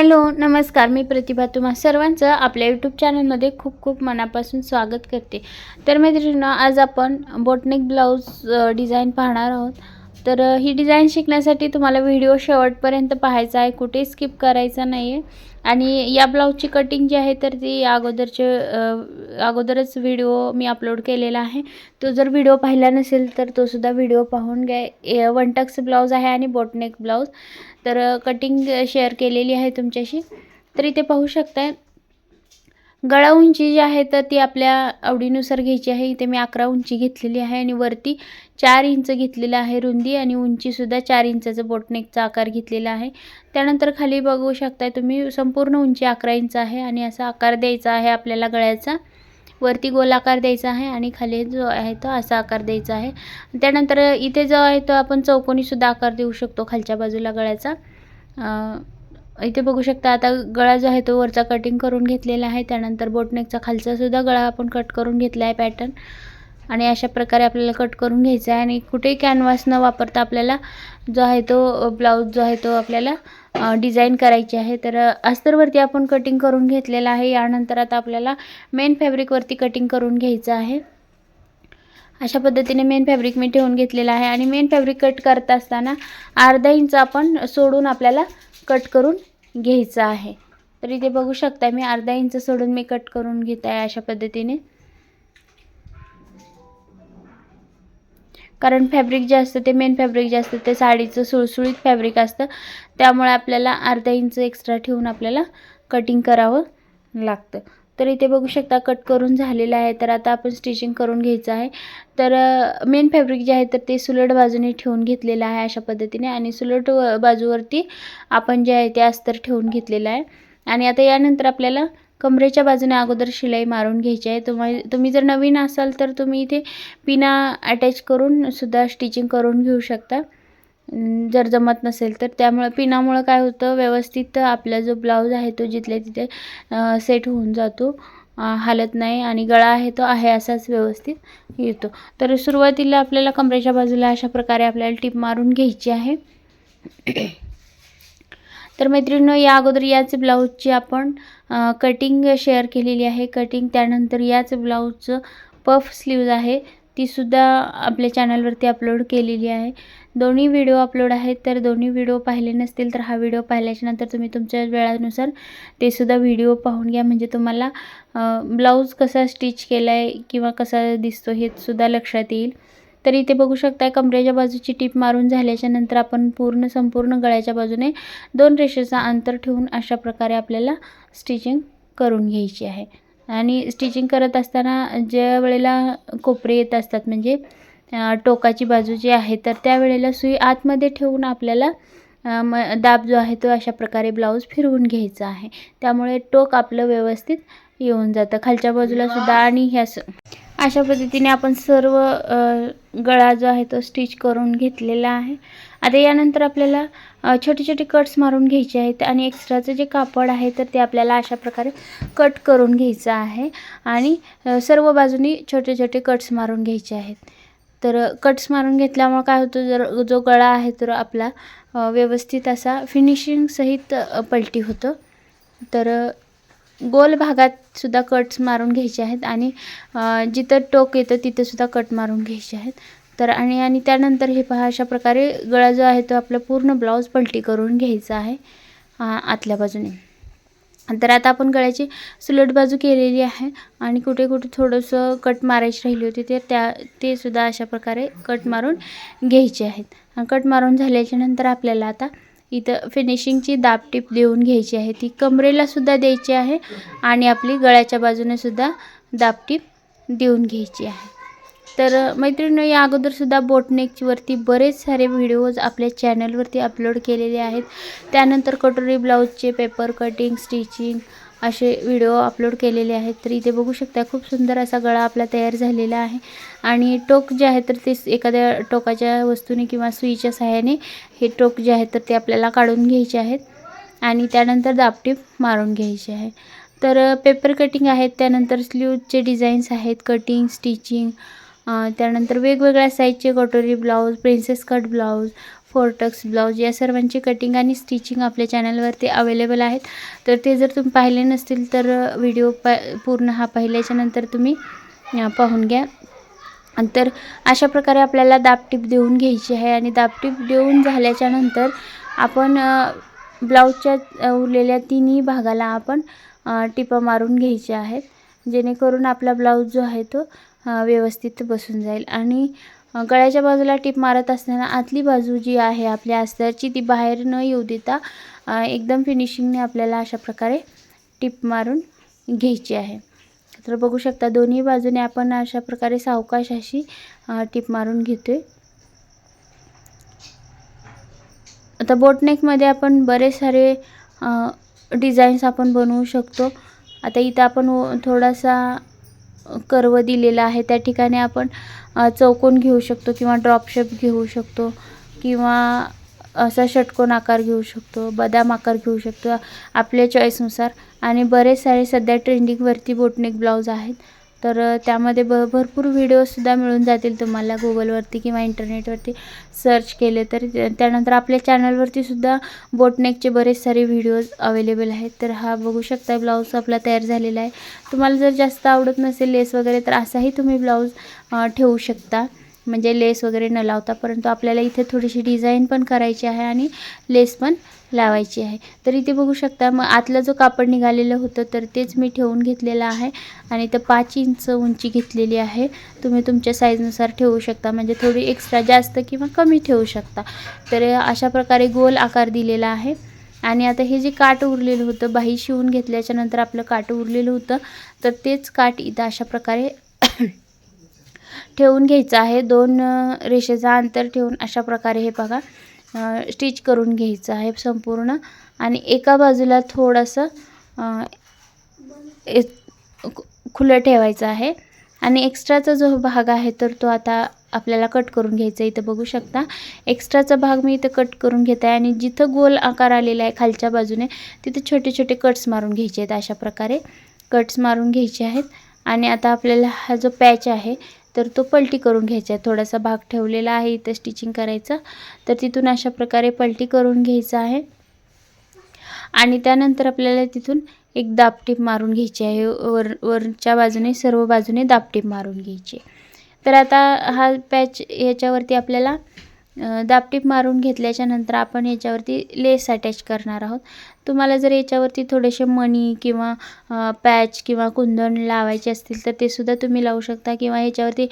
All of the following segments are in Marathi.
हॅलो नमस्कार. मी प्रतिभा तुम्हा सर्वांचं आपल्या यूट्यूब चॅनलमध्ये खूप खूप मनापासून स्वागत करते. तर मैत्रिणींना आज आपण बोटनेक ब्लाऊज डिझाईन पाहणार आहोत. तर ही डिझाईन शिकण्यासाठी तुम्हाला व्हिडिओ शेवटपर्यंत पाहायचा आहे. कुठेही स्किप करायचा नाही आहे आणि या ब्लाऊजची कटिंग जी आहे तर ती अगोदरचे अगोदरच व्हिडिओ मी अपलोड केलेला आहे. तो जर व्हिडिओ पाहिला नसेल तर तो सुद्धा व्हिडिओ पाहून घ्या. वनटक्स ब्लाऊज आहे आणि बोटनेक ब्लाऊज तर कटिंग शेअर केलेली आहे तुमच्याशी. तर इथे पाहू शकताय गळा उंची जी आहे तर ती आपल्या आवडीनुसार घ्यायची आहे. इथे मी अकरा उंची घेतलेली आहे आणि वरती चार इंच घेतलेलं आहे रुंदी आणि उंचीसुद्धा चार इंचाचं बोटनेकचा आकार घेतलेला आहे. त्यानंतर खाली बघू शकताय तुम्ही संपूर्ण उंची अकरा इंच आहे आणि असा आकार द्यायचा आहे आपल्याला गळ्याचा. वरती गोलाकार द्यायचा आहे आणि खाली जो आहे तो असा आकार द्यायचा आहे. त्यानंतर इथे जो आहे तो आपण चौकोनीसुद्धा आकार देऊ शकतो खालच्या बाजूला गळ्याचा. इथे बघू शकता आता गळा जो आहे तो वरचा कटिंग करून घेतलेला आहे. त्यानंतर बोटनेकचा खालचासुद्धा गळा आपण कट करून घेतला आहे पॅटर्न आणि अशा प्रकारे आपल्याला कट करून घ्यायचा आहे. आणि कुठेही कॅनव्हास न वापरता आपल्याला जो आहे तो ब्लाऊज जो आहे तो आपल्याला डिझाईन करायची आहे. तर अस्तरवरती आपण कटिंग करून घेतलेला आहे. यानंतर आता आपल्याला मेन फॅब्रिकवरती कटिंग करून घ्यायचं आहे. अशा पद्धतीने मेन फॅब्रिक मी ठेवून घेतलेला आहे आणि मेन फॅब्रिक कट करत असताना अर्धा इंच आपण सोडून आपल्याला कट करून घ्यायचं आहे. तर इथे बघू शकता मी अर्धा इंच सोडून मी कट करून घेत आहे अशा पद्धतीने. कारण फॅब्रिक जे असतं ते मेन फॅब्रिक जे असतं ते साडीचं सुळसुळीत फॅब्रिक असतं. त्यामुळे आपल्याला अर्धा इंच एक्स्ट्रा ठेवून आपल्याला कटिंग करावं लागतं. तर इथे बघू शकता कट करून झालेलं आहे. तर आता आपण स्टिचिंग करून घ्यायचं आहे. तर मेन फॅब्रिक जे आहे तर ते सुलट बाजूने ठेवून घेतलेलं आहे अशा पद्धतीने. आणि सुलट बाजूवरती आपण जे आहे ते अस्तर ठेवून घेतलेलं आहे. आणि आता यानंतर आपल्याला कमरेच्या बाजूने अगोदर शिलाई मारून घ्यायची आहे. तुम्हाला तुम्ही जर नवीन असाल तर तुम्ही इथे पिना अटॅच करून सुद्धा स्टिचिंग करून घेऊ शकता. जर जमत नसेल तर. त्यामुळं पिनामुळं काय होतं व्यवस्थित आपला जो ब्लाऊज आहे तो जिथल्या तिथे सेट होऊन जातो. हालत नाही आणि गळा आहे तो आहे असाच व्यवस्थित येतो. तर सुरुवातीला आपल्याला कमरेच्या बाजूला अशा प्रकारे आपल्याला टीप मारून घ्यायची आहे. तर मैत्रिणींनो या अगोदर याच ब्लाऊजची आपण कटिंग शेअर केलेली आहे. कटिंग त्यानंतर याच ब्लाऊजचं पफ स्लीव्ज आहे. तीसुद्धा आपल्या चॅनलवरती अपलोड केलेली आहे. दोन्ही व्हिडिओ अपलोड आहेत तर दोन्ही व्हिडिओ पाहिले नसतील तर हा व्हिडिओ पाहिल्याच्यानंतर तुम्ही तुमच्या वेळानुसार ते सुद्धा व्हिडिओ पाहून घ्या. म्हणजे तुम्हाला ब्लाऊज कसा स्टिच केला आहे किंवा कसा दिसतो हे सुद्धा लक्षात येईल. तर इथे बघू शकता कमरेच्या बाजूची टीप मारून झाल्याच्यानंतर आपण पूर्ण संपूर्ण गळ्याच्या बाजूने दोन रेषेचा अंतर ठेवून अशा प्रकारे आपल्याला स्टिचिंग करून घ्यायची आहे. आणि स्टिचिंग करत असताना ज्या वेळेला कोपरे येत असतात म्हणजे टोकाची बाजू जी आहे तर त्यावेळेला सुई आतमध्ये ठेवून आपल्याला म दाब जो आहे तो अशा प्रकारे ब्लाऊज फिरवून घ्यायचा आहे. त्यामुळे टोक आपलं व्यवस्थित येऊन जातं. खालच्या बाजूला सुद्धा आणि ह्या अशा पद्धतीने आपण सर्व गळा जो आहे तो स्टिच करून घेतलेला आहे. आता यानंतर आपल्याला छोटे छोटे कट्स मारून घ्यायचे आहेत आणि एक्स्ट्राचं जे कापड आहे तर ते आपल्याला अशा प्रकारे कट करून घ्यायचं आहे. आणि सर्व बाजूनी छोटे छोटे कट्स मारून घ्यायचे आहेत. तर कट्स मारून घेतल्यामुळं काय होतं जर जो गळा आहे तर आपला व्यवस्थित असा फिनिशिंगसहित पलटी होतं. तर गोल भागात सुद्धा कट्स मारून घ्यायचे आहेत आणि जिथं टोक येतं तिथंसुद्धा कट मारून घ्यायचे आहेत. तर आणि आणि त्यानंतर हे पहा अशा प्रकारे गळा जो आहे तो आपला पूर्ण ब्लाऊज पलटी करून घ्यायचा आहे आतल्या बाजूने. तर आता आपण गळ्याची सुलट बाजू केलेली आहे आणि कुठे कुठे थोडंसं कट मारायची राहिली होती ते त्या ते सुद्धा अशा प्रकारे कट मारून घ्यायचे आहेत. आणि कट मारून झाल्याच्यानंतर आपल्याला आता इथं फिनिशिंगची दाबटीप देऊन घ्यायची आहे. ती कमरेला सुद्धा द्यायची आहे आणि आपली गळ्याच्या बाजूने सुद्धा दाबटीप देऊन घ्यायची आहे. तर मैत्रिणी या अगोदरसुद्धा बोटनेकवरती बरेच सारे व्हिडिओज आपल्या चॅनलवरती अपलोड केलेले आहेत. त्यानंतर कटोरी ब्लाऊजचे पेपर कटिंग स्टिचिंग असे व्हिडिओ अपलोड केलेले आहेत. तर इथे बघू शकता खूप सुंदर असा गळा आपला तयार झालेला आहे. आणि टोक जे आहे तर ते एखाद्या टोकाच्या वस्तूने किंवा सुईच्या सहाय्याने हे टोक जे आहे तर ते आपल्याला काढून घ्यायचे आहेत. आणि त्यानंतर दापटीप मारून घ्यायचे आहे. तर पेपर कटिंग आहेत त्यानंतर स्लीवचे डिझाईन्स आहेत कटिंग स्टिचिंग त्यानंतर वेगवेगळ्या साईजचे katori blouse princess cut blouse four tucks blouse या सर्वांची कटिंग आणि स्टिचिंग आपल्या चॅनलवरती अवेलेबल आहेत. तर ते जर तुम्ही पाहिले नसतील तर व्हिडिओ प पूर्ण हा पाहिल्याच्यानंतर तुम्ही पाहून घ्या. तर अशा प्रकारे आपल्याला दाबटीप देऊन घ्यायची आहे आणि दाबटीप देऊन झाल्याच्यानंतर आपण ब्लाऊजच्या उरलेल्या तिन्ही भागाला आपण टिपं टिपा मारून घ्यायच्या आहेत. जेणेकरून आपला ब्लाऊज जो आहे तो व्यवस्थित बसून जाईल. आणि गळ्याच्या बाजूला टिप मारत असताना आतली बाजू जी आहे आपल्या अस्तरची ती बाहेर न येऊ देता एकदम फिनिशिंगने आपल्याला अशा प्रकारे टिप मारून घ्यायची आहे. तर बघू शकता दोन्ही बाजूने आपण अशा प्रकारे सावकाश अशी टिप मारून घेतोय. आता बोटनेकमध्ये आपण बरेच सारे डिझाईन्स आपण बनवू शकतो. आता इथं आपण थोडासा कर्व दिलेला आहे त्या ठिकाणी आपण चौकोन घेऊ शकतो किंवा ड्रॉपशेप घेऊ शकतो किंवा असा षटकोन आकार घेऊ शकतो बदाम आकार घेऊ शकतो आपल्या चॉईसनुसार आणि बरेच सारे सध्या ट्रेंडिंगवरती बोटनेक ब्लाऊज आहेत. तर त्यामध्ये ब भरपूर व्हिडिओसुद्धा मिळून जातील तुम्हाला गुगलवरती किंवा इंटरनेटवरती सर्च केले तर. त्यानंतर आपल्या चॅनलवरतीसुद्धा बोटनेकचे बरेच सारे व्हिडिओज अवेलेबल आहेत. तर हा बघू शकता ब्लाऊज आपला तयार झालेला आहे. तुम्हाला जर जास्त आवडत नसेल लेस वगैरे तर असाही तुम्ही ब्लाऊज ठेवू शकता. म्हणजे लेस वगैरे न लावता परंतु आपल्याला इथे थोडीशी डिझाईन पण करायची आहे आणि लेस पण लावायची आहे. तर इथे बघू शकता मग आतलं जो कापड निघालेलं होतं तर तेच मी ठेवून घेतलेलं आहे. आणि इथं पाच इंच उंची घेतलेली आहे. तुम्ही तुमच्या साईजनुसार ठेवू शकता. म्हणजे थोडी एक्स्ट्रा जास्त किंवा कमी ठेवू शकता. तर अशा प्रकारे गोल आकार दिलेला आहे. आणि आता हे जे काठ उरलेलं होतं बाही शिवून घेतल्याच्या नंतर आपलं काठ उरलेलं होतं तर तेच काठ इथं अशा प्रकारे ठेवून घ्यायचं आहे. दोन रेषेचा अंतर ठेवून अशा प्रकारे हे बघा स्टिच करून घ्यायचं आहे संपूर्ण. आणि एका बाजूला थोडंसं एक- खुलं ठेवायचं आहे. आणि एक्स्ट्राचा जो भाग आहे तर तो आता आपल्याला कट करून घ्यायचा आहे. इथं बघू शकता. एक्स्ट्राचा भाग मी इथं कट करून घेत आहे. आणि जिथं गोल आकार आलेला आहे खालच्या बाजूने तिथे छोटे छोटे कट्स मारून घ्यायचे आहेत. अशा प्रकारे कट्स मारून घ्यायचे आहेत. आणि आता आपल्याला हा जो पॅच आहे तर तो पलटी करून घ्यायचा आहे. थोडासा भाग ठेवलेला आहे इथं स्टिचिंग करायचं. तर तिथून अशा प्रकारे पलटी करून घ्यायचं आहे. आणि त्यानंतर आपल्याला तिथून एक दापटीप मारून घ्यायची आहे. वर वरच्या बाजूने सर्व बाजूने दापटीप मारून घ्यायची तर आता हा पॅच याच्यावरती आपल्याला दापटीप मारून घेतल्याच्या नंतर आपण याच्यावरती लेस अटॅच करणार आहोत. तुम्हाला जर याच्यावरती थोडेसे मणी किंवा पॅच किंवा कुंदन लावायचे असतील तर ते सुद्धा तुम्ही लावू शकता किंवा याच्यावरती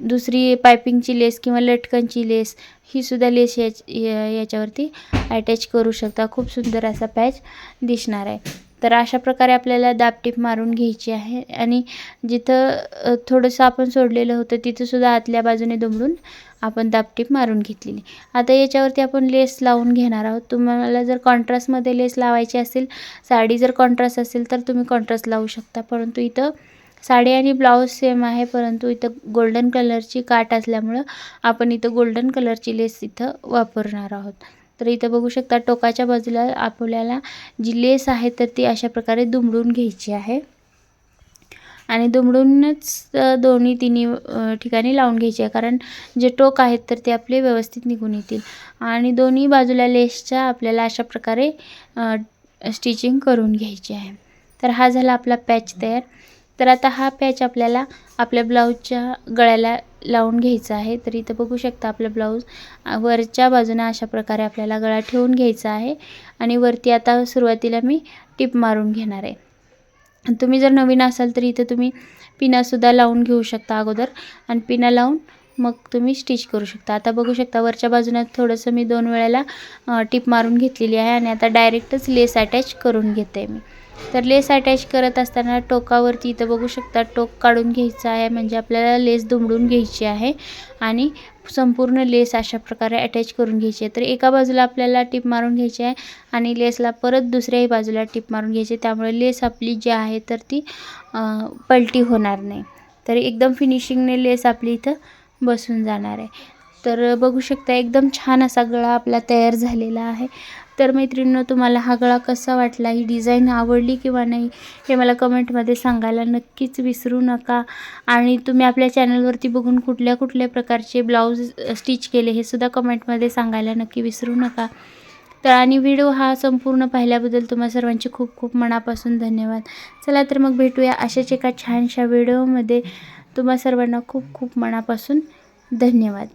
दुसरी पायपिंगची लेस किंवा लटकनची लेस ही सुद्धा लेस याच याच्यावरती अटॅच करू शकता. खूप सुंदर असा पॅच दिसणार आहे. तर अशा प्रकारे आपल्याला दाबटीप मारून घ्यायची आहे. आणि जिथं थोडंसं आपण सोडलेलं होतं तिथंसुद्धा आतल्या बाजूने दुमडून आपण दाबटीप मारून घेतलेली. आता याच्यावरती आपण लेस लावून घेणार आहोत. तुम्हाला जर कॉन्ट्रास्टमध्ये लेस लावायची असेल साडी जर कॉन्ट्रास्ट असेल तर तुम्ही कॉन्ट्रास्ट लावू शकता. परंतु इथं साडी आणि ब्लाऊज सेम आहे परंतु इथं गोल्डन कलरची काठ असल्यामुळं आपण इथं गोल्डन कलरची लेस इथं वापरणार आहोत. तर इथं बघू शकता टोकाच्या बाजूला आपल्याला जी लेस आहे तर ती अशा प्रकारे दुमडून घ्यायची आहे. आणि दुमडूनच दोन्ही तिन्ही ठिकाणी लावून घ्यायची आहे. कारण जे टोक आहेत तर ते आपले व्यवस्थित निघून येतील. आणि दोन्ही बाजूला लेसच्या आपल्याला अशा प्रकारे स्टिचिंग करून घ्यायची आहे. तर हा झाला आपला पॅच तयार. तर आता हा पॅच आपल्याला आपल्या ब्लाऊजच्या गळ्याला लावून घ्यायचं आहे. तर इथं बघू शकता आपलं ब्लाऊज वरच्या बाजूने अशा प्रकारे आपल्याला गळा ठेवून घ्यायचा आहे. आणि वरती आता सुरुवातीला मी टिप मारून घेणार आहे. तुम्ही जर नवीन असाल तर इथं तुम्ही पिनासुद्धा लावून घेऊ शकता अगोदर. आणि पिना लावून मग तुम्ही स्टिच करू शकता. आता बघू शकता वरच्या बाजूने थोडंसं मी दोन वेळेला टिप मारून घेतलेली आहे. आणि आता डायरेक्टच लेस अटॅच करून घेते मी. तर लेस अटॅच करत असताना टोकावरती इथं बघू शकता टोक काढून घ्यायचं आहे. म्हणजे आपल्याला लेस दुमडून घ्यायची आहे आणि संपूर्ण लेस अशा प्रकारे अटॅच करून घ्यायची आहे. तर एका बाजूला आपल्याला टिप मारून घ्यायची आहे आणि लेसला परत दुसऱ्याही बाजूला टिप मारून घ्यायची त्यामुळे लेस आपली जी आहे तर ती पलटी होणार नाही. तर एकदम फिनिशिंगने लेस आपली इथं बसून जाणार आहे. तर बघू शकता एकदम छान असा गळा आपला तयार झालेला आहे. तर मैत्रिणींनो तुम्हाला हा गळा कसा वाटला? ही डिझाईन आवडली किंवा नाही हे मला कमेंटमध्ये सांगायला नक्कीच विसरू नका. आणि तुम्ही आपल्या चॅनलवरती बघून कुठल्या कुठल्या प्रकारचे ब्लाऊज स्टिच केले हे सुद्धा कमेंटमध्ये सांगायला नक्की विसरू नका. तर आणि व्हिडिओ हा संपूर्ण पाहिल्याबद्दल तुम्हा सर्वांचे खूप खूप मनापासून धन्यवाद. चला तर मग भेटूया अशाच एका छानशा व्हिडिओमध्ये. तुम्हा सर्वांना खूप खूप मनापासून धन्यवाद.